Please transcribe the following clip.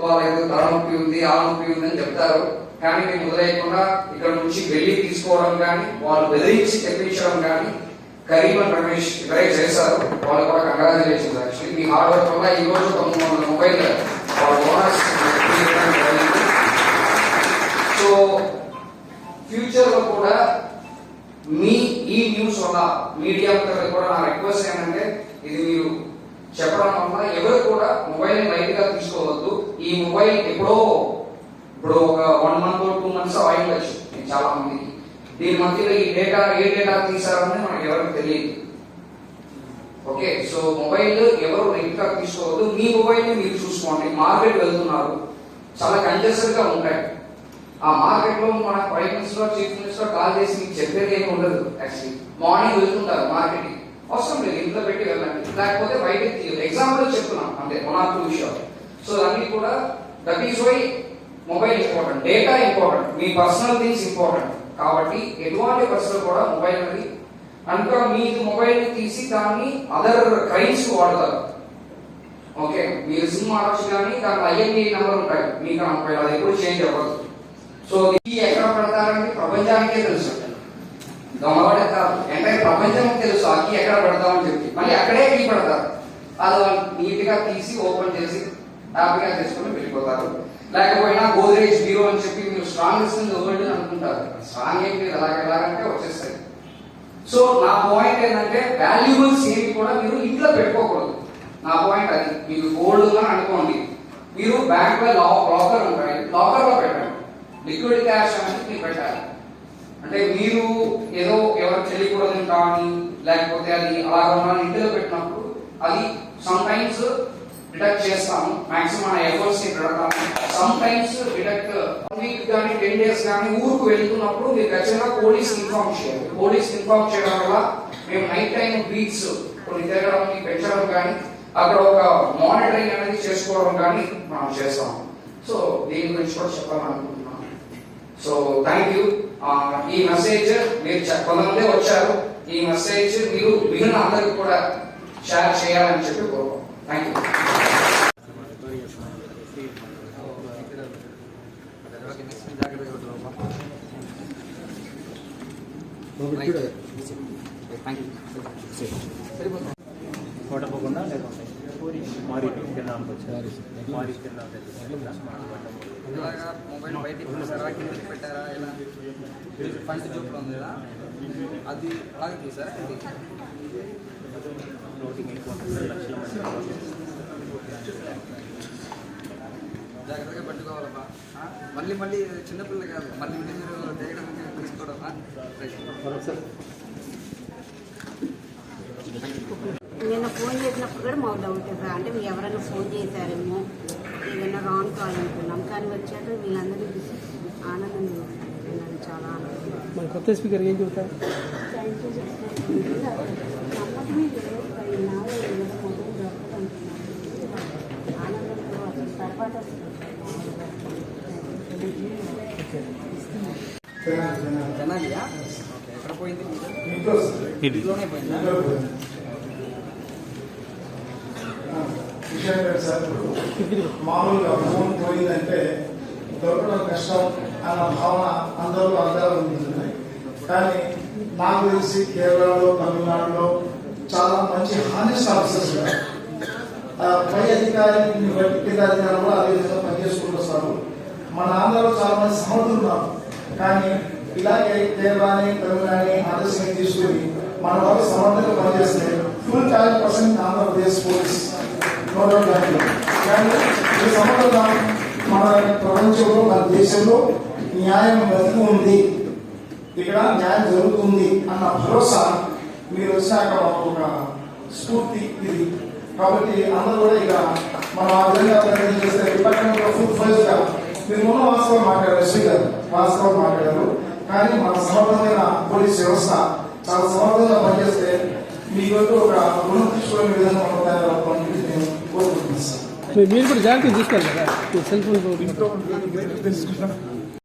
వాళ్ళకి తలనొప్పి ఉంది ఆ నొప్పి ఉంది అని చెప్తారు. కానీ మేము వదిలేయకుండా ఇక్కడ నుంచి వెళ్ళి తీసుకోవడం కానీ వాళ్ళు బెదిరించి తెప్పించడం కానీ కరీం అండ్ రమేష్ ఇవరే చేశారు. వాళ్ళు కూడా కంగ్రాచులేషన్స్ యాక్చువల్లీ. మీ హార్డ్ వర్క్ వల్ల ఈ రోజు తొమ్మిది వందల మొబైల్ వాళ్ళ బోనస్ సో ఫ్యూచర్లో కూడా మీ ఈ న్యూస్ వల్ల మీడియా కూడా నా రిక్వెస్ట్ ఏంటంటే ఇది మీరు చెప్పడం వల్ల ఎవరు కూడా మొబైల్ లైట్గా తీసుకోవద్దు. ఈ మొబైల్ ఎప్పుడో ఇప్పుడు ఒక వన్ మంత్ టూ మంత్స్ వాయించవచ్చు చాలా మందికి. దీని మధ్యలో ఈ డేటా ఏ డేటా తీసారని మనకు ఎవరికి తెలియదు. ఓకే సో మొబైల్ ఎవరు లైట్ తీసుకోవద్దు. మీ మొబైల్ని మీరు చూసుకోండి. మార్కెట్ వెళ్తున్నారు. చాలా కంజెస్టెడ్గా ఉంటాయి. ఆ మార్కెట్లో మన prime minister chief minister call చేసి మీకు చెప్పేది ఏమి ఉండదు యాక్చువల్లీ. మార్నింగ్ వెళ్తుంటారు మార్కెట్కి. అవసరం లేదు ఇంట్లో పెట్టి వెళ్ళండి. లేకపోతే బయటకి తీయదు ఎగ్జాంపుల్ చెప్తున్నాం. అంతే వన్ ఆర్ టూ విషయాలు. సో అన్ని కూడా that is why mobile important data important me personal things important కాబట్టి ఎటువంటి పర్సనల్ కూడా మొబైల్ అనేది కనుక మీకు మొబైల్ తీసి దాన్ని అదర్ క్రైమ్స్ వాడతారు. ఓకే మీరు సిమ్ ఆడొచ్చు కానీ దాంట్లో ఐఎన్ఏ నెంబర్ ఉంటాయి. మీకు మొబైల్ అది ఎప్పుడు చేంజ్ అవ్వదు. సో ఇది ఎక్కడ పెడతారంటే ప్రపంచానికే తెలుసు. దొంగవాడే కాదు ప్రపంచం తెలుసు ఆ ఎక్కడ పెడతామని చెప్పి. మళ్ళీ అక్కడే కీ పడతారు. అది వాళ్ళు నీట్గా తీసి ఓపెన్ చేసి హ్యాపీగా చేసుకుని వెళ్ళిపోతారు. లేకపోయినా గోద్రేజ్ బీరో అని చెప్పి మీరు స్ట్రాంగ్ ఇస్తుంది వరల్డ్ అని అనుకుంటారు. స్ట్రాంగ్ ఏంటి ఎలాగ ఎలాగంటే వచ్చేస్తాయి. సో నా పాయింట్ ఏంటంటే వాల్యుబుల్స్ ఏవి కూడా మీరు ఇంట్లో పెట్టుకోకూడదు. నా పాయింట్ అది. మీకు గోల్డ్ అని అనుకోండి. మీరు బ్యాంక్లో లాకర్ ఉంటాయి. లాకర్లో పెట్టండి. లిక్విడ్ క్యాష్ అనేది మీరు పెట్టాలి. అంటే మీరు ఏదో ఎవరు తెలియకూడదు కానీ లేకపోతే అది అలా ఉన్న ఇంటిలో పెట్టినప్పుడు అది సమ్ టైమ్స్ డిడక్ట్ చేస్తాము మాక్సిమం ఎఫర్ట్స్ని పెడతాము. సమ్ టైమ్స్ డిడక్ట్ వీక్ కానీ టెన్ డేస్ కానీ ఊరుకు వెళ్తున్నప్పుడు మీరు ఖచ్చితంగా పోలీస్ ఇన్ఫార్మ్ చేయాలి. పోలీస్ ఇన్ఫార్మ్ చేయడం వల్ల మేము నైట్ టైం బీచ్స్ కొన్ని తిరగడం పెంచడం కానీ అక్కడ ఒక మానిటరింగ్ అనేది చేసుకోవడం కానీ మనం చేస్తాం సో దీని గురించి కూడా చెప్పాలనుకుంటున్నాను. సో థ్యాంక్ యూ ఈ మెసేజ్ మీరు కొంతమంది వచ్చారు. ఈ మెసేజ్ మీరు మిగిలిన అందరికి కూడా షేర్ చేయాలని చెప్పి కోరుకోం థ్యాంక్ యూ కొట్టకుండా లేకుంటే మొబైల్ బయటికి పెట్టారా కిందకి పెట్టారా ఇలా ఫండ్ ఉంది అది అలాగే తీసారా ఇది జాగ్రత్తగా పట్టుకోవాలమ్మా మళ్ళీ మళ్ళీ చిన్నపిల్ల కాదు. మళ్ళీ మళ్ళీ మీరు తీయడం తీసుకోవడమా నిన్న ఫోన్ చేసినప్పుడు కూడా మాకు డౌట్ రా అంటే మీరు ఎవరైనా ఫోన్ చేశారేమో ఏదైనా రాంగ్ కాల్ అనుకున్నాం. కానీ వచ్చాక వీళ్ళందరినీ చూసి ఆనందం విన్నాను చాలా ఆనందం కొత్త స్పీకర్ ఏం చెబుతారు? నమ్మకమే లేదు అసలు తర్వాత తెనాలియా? ఎక్కడ పోయింది? ఇది ఇంట్లోనే పోయిందా. సార్ ఇప్పుడు మామూలుగా ఫోన్ పోయిందంటే దొరకడం కష్టం అన్న భావన అందరూ అందరూ ఉంటుంది. కానీ నాకు తెలిసి కేరళలో తమిళనాడులో చాలా మంచి హానెస్ట్ ఆఫీసర్స్ పై అధికారిని బట్టి కింద అధికారులు కూడా అదే విధంగా పనిచేసుకుంటూ వస్తారు మన ఆంధ్రలో చాలా మంది సమర్థులు ఉన్నారు. కానీ ఇలాగే కేరళని తమిళనాడుని ఆదర్శంగా తీసుకుని మన వాళ్ళు సమర్థంగా పనిచేస్తే full five percent Andhra Pradesh police. No doubt కానీ ఈ సమర్థత మన ప్రపంచంలో మన దేశంలో న్యాయం బతికి ఉంది. ఇక్కడ న్యాయం జరుగుతుంది అన్న భరోసా మీరు వచ్చాక ఒక స్ఫూర్తి ఇది. కాబట్టి అందరూ కూడా ఇక మనం ఆ విధంగా ప్రయత్నం చేస్తే డిపార్ట్మెంట్ ఫుల్ ఫైల్స్గా మీరు మొన్న వాస్తవం మాట్లాడారు స్పీకర్ వాస్తవం మాట్లాడారు. కానీ మన సమర్థమైన పోలీస్ వ్యవస్థ చాలా సమర్థంగా పనిచేస్తే మీ వరకు ఒక రుణం తీసుకునే విధంగా మనం తయారవుతాం. మీరు కూడా జాగ్రత్తగా చూసుకోవాలి కదా. సెల్ ఫోన్ ఇంట్లో